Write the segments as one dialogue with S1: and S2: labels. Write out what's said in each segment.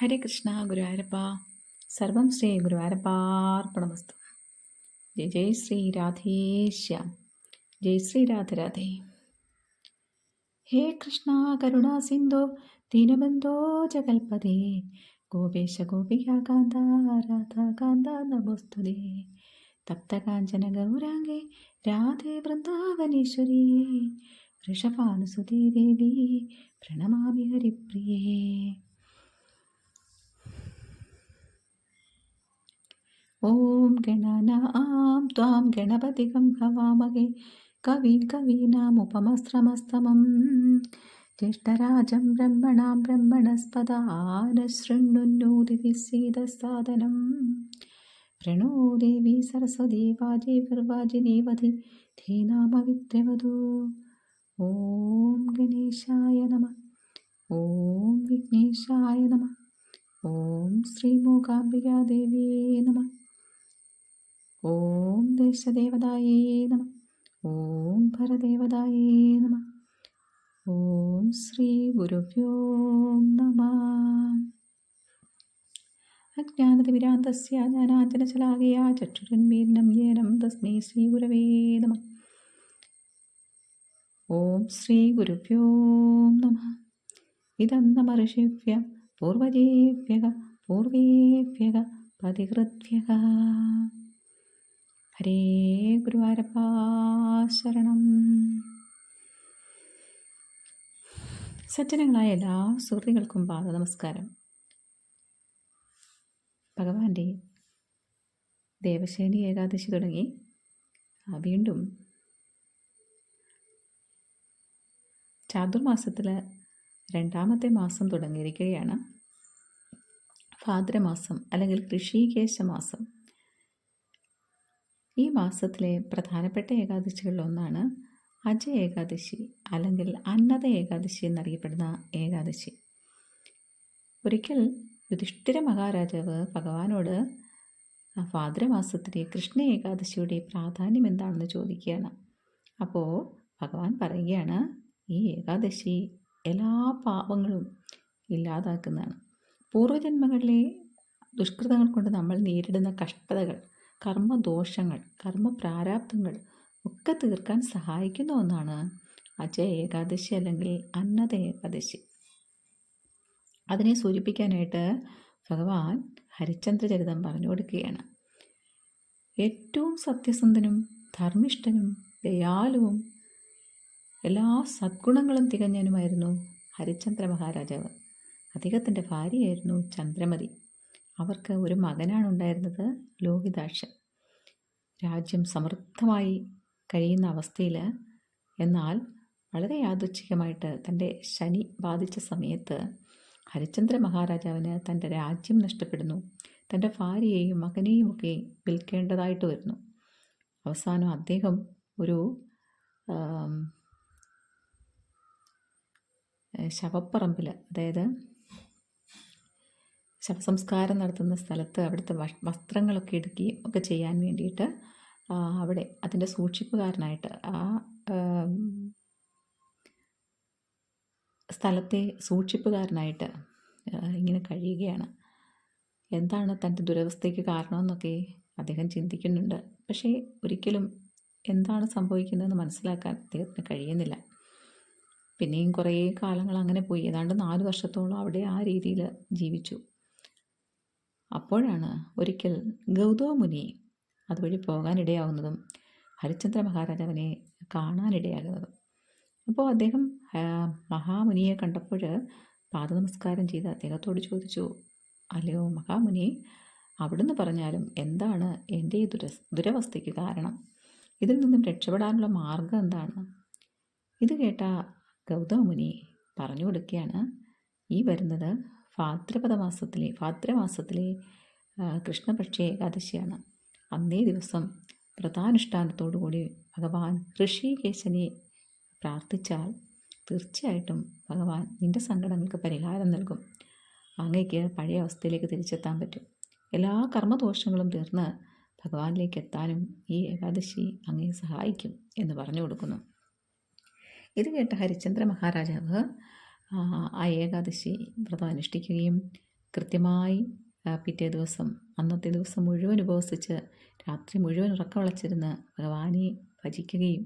S1: ഹരേ കൃഷ്ണ ഗുരുവായൂരപ്പ. സർവം ശ്രീ ഗുരുവായൂരപ്പാർപ്പണമസ്തു. ജയ ജയ് ശ്രീ രാധേശ്യാം ജയ് ശ്രീ രാധരാധേ ഹേ കൃഷ്ണ കരുണാ സിന്ധു ദീനബന്ധോ ജഗൽപദേ ഗോപേശ ഗോപികാന്ത രാധാകാന്ത നമോസ്തുതേ. തപ്തകാഞ്ചന ഗൗരാംഗേ രാധേ വൃന്ദാവനേശ്വരി. വൃഷഭാനുസുതേ ദേവി പ്രണമാമി ഹരിപ്രിയേ. ॐ गणानां त्वां गणपतिगं हवामहे कविं कवीनामुपमस्रमस्तमं ज्येष्ठराजं ब्रह्मणां ब्रह्मणस्पदानशृण्वन्नोदिभिस्सीदसादनं प्रणो देवी सरस्वती वाजिभिर्वाजिनीवधि धीनामविद्रवधू ॐ गणेशाय नमः ॐ विघ्नेशाय नमः ॐ श्रीमूकाम्बिकादेवी नमः ഓം ദേശദേവതായേ നമ. ഓം ഭരദേവതായേ നമ. ഓം ശ്രീ ഗുരുഭ്യോ നമ. അജ്ഞാനതിമിരാന്തസ്യ ജ്ഞാനാഞ്ജനശലാകയാ ചക്ഷുരന്മീലനം യേനം തസ്മൈ ശ്രീഗുരവേ നമ. ഓം ശ്രീ ഗുരുഭ്യോ നമ. ഇതം നമ ഋഷിഭ്യ പൂർവജേഭ്യക പൂർവേഭ്യക പ്രതികൃത്യക ഹരേ ഗുരുവായൂരപ്പ ശരണം. സജ്ജനങ്ങളായ എല്ലാ സുഹൃത്തുക്കൾക്കും പാദ നമസ്കാരം. ഭഗവാന്റെ ദേവശേനി ഏകാദശി തുടങ്ങി. വീണ്ടും ചാതുർമാസത്തിൽ രണ്ടാമത്തെ മാസം തുടങ്ങിയിരിക്കുകയാണ്. ഭാദ്രമാസം അല്ലെങ്കിൽ ഋഷികേശ മാസം ഈ മാസത്തിലെ പ്രധാനപ്പെട്ട ഏകാദശികളിലൊന്നാണ് അജ ഏകാദശി അല്ലെങ്കിൽ അന്നത ഏകാദശി എന്നറിയപ്പെടുന്ന ഏകാദശി. ഒരിക്കൽ യുധിഷ്ഠിര മഹാരാജാവ് ഭഗവാനോട് ഭാദ്രമാസത്തിലെ കൃഷ്ണ ഏകാദശിയുടെ പ്രാധാന്യം എന്താണെന്ന് ചോദിക്കുകയാണ്. അപ്പോൾ ഭഗവാൻ പറയുകയാണ് ഈ ഏകാദശി എല്ലാ പാപങ്ങളും ഇല്ലാതാക്കുന്നതാണ്. പൂർവജന്മങ്ങളിലെ ദുഷ്കൃതങ്ങൾ കൊണ്ട് നമ്മൾ നേരിടുന്ന കഷ്ടതകൾ കർമ്മദോഷങ്ങൾ കർമ്മപ്രാരാബ്ദങ്ങൾ ഒക്കെ തീർക്കാൻ സഹായിക്കുന്ന ഒന്നാണ് അജയ ഏകാദശി അല്ലെങ്കിൽ അന്നത ഏകാദശി. അതിനെ സൂചിപ്പിക്കാനായിട്ട് ഭഗവാൻ ഹരിചന്ദ്രചരിതം പറഞ്ഞു കൊടുക്കുകയാണ്. ഏറ്റവും സത്യസന്ധനും ധർമ്മിഷ്ഠനും ദയാലുവും എല്ലാ സദ്ഗുണങ്ങളും തികഞ്ഞനുമായിരുന്നു ഹരിചന്ദ്ര മഹാരാജാവ്. അദ്ദേഹത്തിന്റെ ഭാര്യയായിരുന്നു ചന്ദ്രമതി. അവർക്ക് ഒരു മകനാണ് ഉണ്ടായിരുന്നത് ലോഹിതാക്ഷൻ. രാജ്യം സമൃദ്ധമായി കഴിയുന്ന അവസ്ഥയിൽ എന്നാൽ വളരെ യാദൃച്ഛികമായിട്ട് തന്റെ ശനി ബാധിച്ച സമയത്ത് ഹരിചന്ദ്ര മഹാരാജാവിന് തന്റെ രാജ്യം നഷ്ടപ്പെടുന്നു. തന്റെ ഭാര്യയെയും മകനെയും ഒക്കെ വിൽക്കേണ്ടതായിട്ട് വരുന്നു. അവസാനം അദ്ദേഹം ഒരു ശവപ്പറമ്പിൽ അതായത് ശവസംസ്കാരം നടത്തുന്ന സ്ഥലത്ത് അവിടുത്തെ വസ്ത്രങ്ങളൊക്കെ എടുക്കുകയും ഒക്കെ ചെയ്യാൻ വേണ്ടിയിട്ട് അവിടെ അതിന്റെ സൂക്ഷിപ്പുകാരനായിട്ട് ആ സ്ഥലത്തെ സൂക്ഷിപ്പുകാരനായിട്ട് ഇങ്ങനെ കഴിയുകയാണ്. എന്താണ് തന്റെ ദുരവസ്ഥയ്ക്ക് കാരണമെന്നൊക്കെ അദ്ദേഹം ചിന്തിക്കുന്നുണ്ട്. പക്ഷേ ഒരിക്കലും എന്താണ് സംഭവിക്കുന്നതെന്ന് മനസ്സിലാക്കാൻ അദ്ദേഹത്തിന് കഴിയുന്നില്ല. പിന്നെയും കുറേ കാലങ്ങൾ അങ്ങനെ പോയി. ഏതാണ്ട് നാല് വർഷത്തോളം അവിടെ ആ രീതിയിൽ ജീവിച്ചു. അപ്പോഴാണ് ഒരിക്കൽ ഗൗതമുനി അതുവഴി പോകാനിടയാവുന്നതും ഹരിചന്ദ്ര മഹാരാജാവിനെ കാണാനിടയാകുന്നതും. അപ്പോൾ അദ്ദേഹം മഹാമുനിയെ കണ്ടപ്പോൾ പാദനമസ്കാരം ചെയ്ത് അദ്ദേഹത്തോട് ചോദിച്ചു അല്ലയോ മഹാമുനി അവിടുന്ന് പറഞ്ഞാലും എന്താണ് എന്റെ ഈ ദുര ദുരവസ്ഥയ്ക്ക് കാരണം? ഇതിൽ നിന്നും രക്ഷപ്പെടാനുള്ള മാർഗം എന്താണ്? ഇത് കേട്ട ഗൗതമുനി പറഞ്ഞു കൊടുക്കുകയാണ് ഈ വരുന്നത് ഭാദ്രപദ മാസത്തിലെ ഭാദ്രമാസത്തിലെ കൃഷ്ണപക്ഷ ഏകാദശിയാണ്. അന്നേ ദിവസം വ്രതാനുഷ്ഠാനത്തോടുകൂടി ഭഗവാൻ ഋഷികേശനെ പ്രാർത്ഥിച്ചാൽ തീർച്ചയായിട്ടും ഭഗവാൻ നിന്റെ സങ്കടങ്ങൾക്ക് പരിഹാരം നൽകും. അങ്ങയ്ക്ക് പഴയ അവസ്ഥയിലേക്ക് തിരിച്ചെത്താൻ പറ്റും. എല്ലാ കർമ്മദോഷങ്ങളും തീർന്ന് ഭഗവാനിലേക്ക് എത്താനും ഈ ഏകാദശി അങ്ങയെ സഹായിക്കും എന്ന് പറഞ്ഞു കൊടുക്കുന്നു. ഇത് കേട്ട ഹരിചന്ദ്ര മഹാരാജാവ് ആ ഏകാദശി വ്രതം അനുഷ്ഠിക്കുകയും കൃത്യമായി പിറ്റേ ദിവസം അന്നത്തെ ദിവസം മുഴുവൻ ഉപവസിച്ച് രാത്രി മുഴുവൻ ഉറക്കമിളച്ചിരുന്ന് ഭഗവാനെ ഭജിക്കുകയും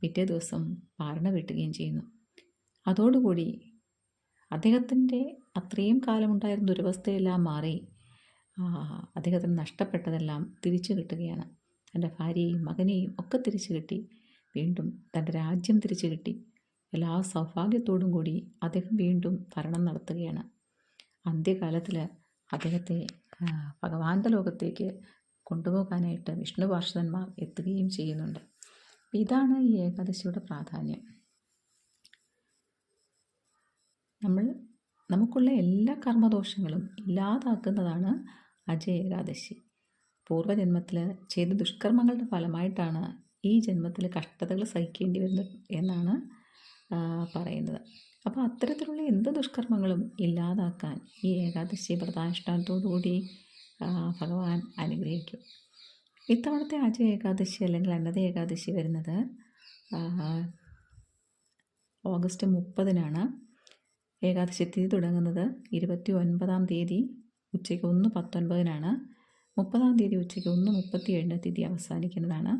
S1: പിറ്റേ ദിവസം പാരണ വെട്ടുകയും ചെയ്യുന്നു. അതോടുകൂടി അദ്ദേഹത്തിന്റെ അത്രയും കാലമുണ്ടായിരുന്ന ദുരവസ്ഥയെല്ലാം മാറി അദ്ദേഹത്തിന് നഷ്ടപ്പെട്ടതെല്ലാം തിരിച്ചു കിട്ടുകയാണ്. തന്റെ ഭാര്യയെയും മകനെയും ഒക്കെ തിരിച്ചു കിട്ടി. വീണ്ടും തന്റെ രാജ്യം തിരിച്ചു കിട്ടി. എല്ലാ സൗഭാഗ്യത്തോടും കൂടി അദ്ദേഹം വീണ്ടും ഭരണം നടത്തുകയാണ്. അന്ത്യകാലത്തിൽ അദ്ദേഹത്തെ ഭഗവാന്റെ ലോകത്തേക്ക് കൊണ്ടുപോകാനായിട്ട് വിഷ്ണു പാർഷദന്മാർ എത്തുകയും ചെയ്യുന്നുണ്ട്. ഇതാണ് ഈ ഏകാദശിയുടെ പ്രാധാന്യം. നമ്മൾ നമുക്കുള്ള എല്ലാ കർമ്മദോഷങ്ങളും ഇല്ലാതാക്കുന്നതാണ് അജയ ഏകാദശി. പൂർവജന്മത്തിൽ ചെയ്ത ദുഷ്കർമ്മങ്ങളുടെ ഫലമായിട്ടാണ് ഈ ജന്മത്തിൽ കഷ്ടതകൾ സഹിക്കേണ്ടി വരുന്നത് എന്നാണ് പറയുന്നത്. അപ്പോൾ അത്തരത്തിലുള്ള എന്ത് ദുഷ്കർമ്മങ്ങളും ഇല്ലാതാക്കാൻ ഈ ഏകാദശി വ്രതാനുഷ്ഠാനത്തോടുകൂടി ഭഗവാൻ അനുഗ്രഹിക്കും. ഇത്തവണത്തെ ആജ ഏകാദശി അല്ലെങ്കിൽ അന്നത ഏകാദശി വരുന്നത് ഓഗസ്റ്റ് മുപ്പതിനാണ്. ഏകാദശി തീയതി തുടങ്ങുന്നത് ഇരുപത്തി ഒൻപതാം തീയതി ഉച്ചയ്ക്ക് ഒന്ന് പത്തൊൻപതിനാണ്. മുപ്പതാം തീയതി ഉച്ചയ്ക്ക് ഒന്ന് മുപ്പത്തി ഏഴിന് തീയതി അവസാനിക്കുന്നതാണ്.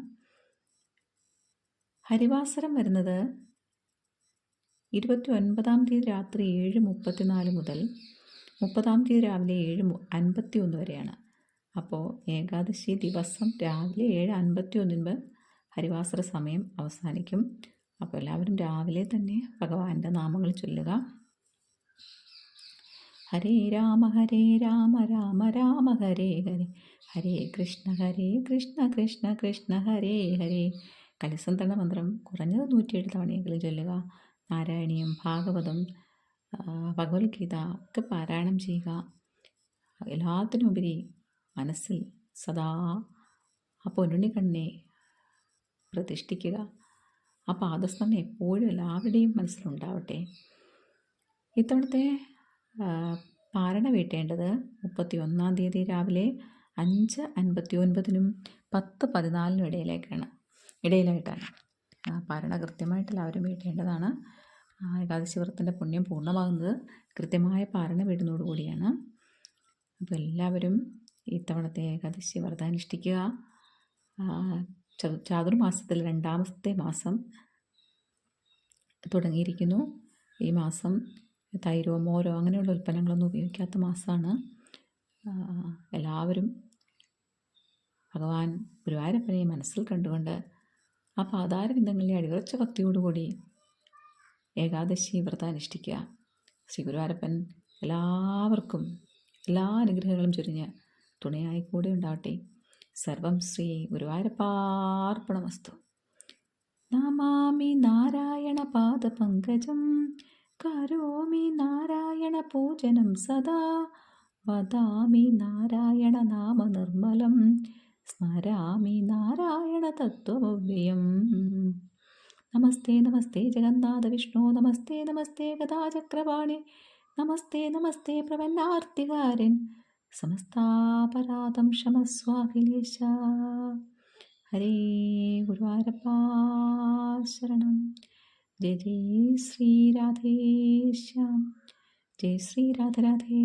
S1: ഹരിവാസരം വരുന്നത് ഇരുപത്തി ഒൻപതാം തീയതി രാത്രി ഏഴ് മുപ്പത്തിനാല് മുതൽ മുപ്പതാം തീയതി രാവിലെ ഏഴ് അൻപത്തി ഒന്ന് വരെയാണ്. അപ്പോൾ ഏകാദശി ദിവസം രാവിലെ ഏഴ് അൻപത്തി ഒന്നിന് ഹരിവാസര സമയം അവസാനിക്കും. അപ്പോൾ എല്ലാവരും രാവിലെ തന്നെ ഭഗവാന്റെ നാമങ്ങൾ ചൊല്ലുക. ഹരേ രാമ ഹരേ രാമ രാമ രാമ ഹരേ ഹരേ. ഹരേ കൃഷ്ണ ഹരേ കൃഷ്ണ കൃഷ്ണ കൃഷ്ണ ഹരേ ഹരേ. കലിസന്ധന മന്ത്രം കുറഞ്ഞത് നൂറ്റിയേഴ് തവണയെങ്കിലും ചൊല്ലുക. നാരായണീയം ഭാഗവതം ഭഗവത്ഗീത ഒക്കെ പാരായണം ചെയ്യുക. എല്ലാത്തിനുപരി മനസ്സിൽ സദാ ആ പൊന്നുണ്ണിക്കണ്ണെ പ്രതിഷ്ഠിക്കുക. ആ പാദസ്മരണ എപ്പോഴും എല്ലാവരുടെയും മനസ്സിലുണ്ടാവട്ടെ. ഇത്തവണത്തെ പാരണ വീട്ടേണ്ടത് മുപ്പത്തി ഒന്നാം തീയതി രാവിലെ അഞ്ച് അൻപത്തി ഒൻപതിനും പത്ത് പതിനാലിനും ഇടയിലേക്കാണ്. ഇടയിലായിട്ടാണ്. പാരണ കൃത്യമായിട്ട് എല്ലാവരും വീട്ടേണ്ടതാണ്. ഏകാദശി വ്രതത്തിന്റെ പുണ്യം പൂർണമാകുന്നത് കൃത്യമായ പാരണ വീടുന്നതോടുകൂടിയാണ് അപ്പോൾ എല്ലാവരും ഇത്തവണത്തെ ഏകാദശി വ്രതം അനുഷ്ഠിക്കുക. ചാതുർമാസത്തിൽ രണ്ടാമത്തെ മാസം തുടങ്ങിയിരിക്കുന്നു. ഈ മാസം തൈരോ മോരോ അങ്ങനെയുള്ള ഉൽപ്പന്നങ്ങളൊന്നും ഉപയോഗിക്കാത്ത മാസമാണ്. എല്ലാവരും ഭഗവാൻ ഗുരുവായൂരപ്പനെ മനസ്സിൽ കണ്ടുകൊണ്ട് ആ പാതാരബിന്ദങ്ങളിലെ അടിവറച്ച ഭക്തിയോടുകൂടി ഏകാദശി വ്രതം അനുഷ്ഠിക്കുക. ശ്രീ ഗുരുവാരപ്പൻ എല്ലാവർക്കും എല്ലാ അനുഗ്രഹങ്ങളും ചൊരിഞ്ഞ് തുണയായി കൂടെ ഉണ്ടാവട്ടെ. സർവം ശ്രീ ഗുരുവായൂരപ്പാർപ്പണമസ്തു. നമാമി നാരായണ പാദപങ്കജം. കരോമി നാരായണ പൂജനം സദാ. വദാമി നാരായണ നാമ നിർമ്മലം സ്മരാമി നാരായണ തത്വമവ്യയം നമസ്തേ നമസ്തേ ജഗന്നാഥ വിഷ്ണു. നമസ്തേ നമസ്തേ ഗതാചക്രവാണി നമസ്തേ നമസ്തേ പ്രപന്നാർത്തികാരൻ സമസ്താപരാധം ക്ഷമസ്വാഖിലേശ ഹരേ ഗുരുവായൂരപ്പാശരണം ജയ ജയ ശ്രീരാധേശ്യാം ജയ ശ്രീരാധരാധേ